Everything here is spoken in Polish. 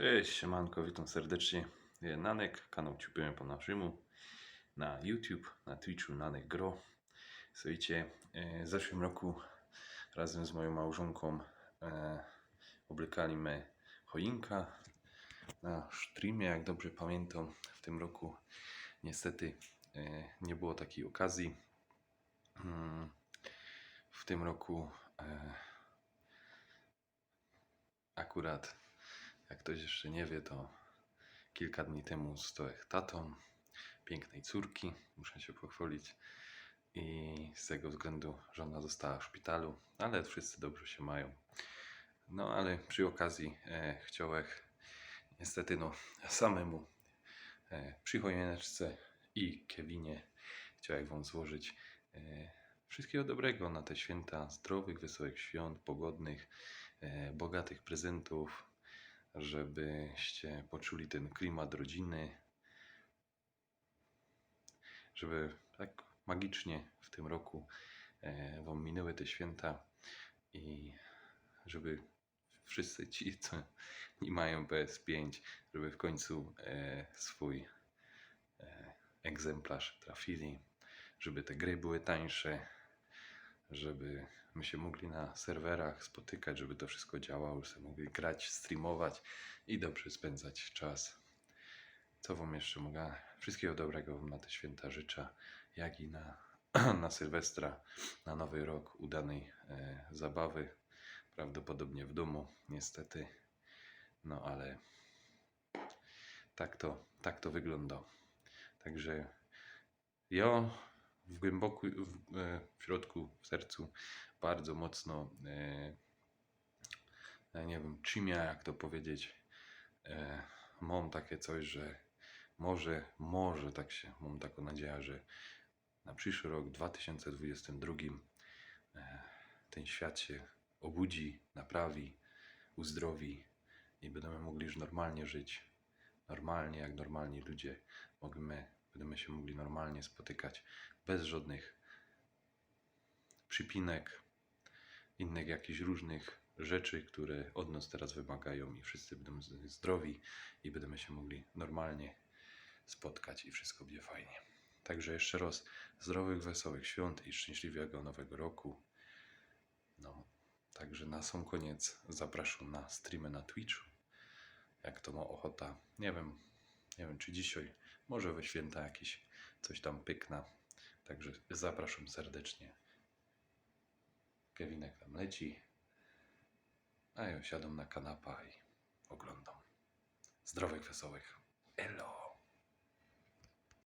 Cześć, siemanko, witam serdecznie. Nanek, kanał Ciupiłem po naszemu na YouTube, na Twitchu Nanek Gro. Słuchajcie, e, w zeszłym roku razem z moją małżonką e, oblekaliśmy choinka na streamie, jak dobrze pamiętam. W tym roku niestety e, nie było takiej okazji. Mm, W tym roku e, akurat jak ktoś jeszcze nie wie, to kilka dni temu zostałem tatą pięknej córki, muszę się pochwalić. I z tego względu żona została w szpitalu, ale wszyscy dobrze się mają. No ale przy okazji e, chciałem niestety no samemu e, przy choineczce i Kevinie chciałem Wam złożyć e, wszystkiego dobrego na te święta, zdrowych, wesołych świąt, pogodnych, e, bogatych prezentów, żebyście poczuli ten klimat rodziny, żeby tak magicznie w tym roku e, Wam minęły te święta i żeby wszyscy ci, co nie mają PS5, żeby w końcu e, swój e, egzemplarz trafili, żeby te gry były tańsze, żeby my się mogli na serwerach spotykać, żeby to wszystko działało, żeby mogli grać, streamować i dobrze spędzać czas. Co Wam jeszcze mogę? Wszystkiego dobrego Wam na te święta życzę, jak i na, na Sylwestra, na Nowy Rok, udanej e, zabawy, prawdopodobnie w domu, niestety. No ale tak to, tak to wygląda. Także ja w głęboku, w, e, w środku, w sercu bardzo mocno, e, ja nie wiem, czym ja, jak to powiedzieć, e, mam takie coś, że może, może tak się, mam taką nadzieję, że na przyszły rok 2022 e, ten świat się obudzi, naprawi, uzdrowi i będziemy mogli już normalnie żyć. Normalnie, jak normalni ludzie. Możemy, będziemy się mogli normalnie spotykać bez żadnych przypinek, innych jakichś różnych rzeczy, które od nas teraz wymagają i wszyscy będą zdrowi i będziemy się mogli normalnie spotkać i wszystko będzie fajnie. Także jeszcze raz zdrowych, wesołych świąt i szczęśliwego nowego roku. No, także na sam koniec zapraszam na streamy na Twitchu. Jak to ma ochota. Nie wiem, nie wiem czy dzisiaj, może we święta jakieś coś tam pykna. Także zapraszam serdecznie. Kevinek tam leci. A ja siadam na kanapa i oglądam. Zdrowych, wesołych. Elo!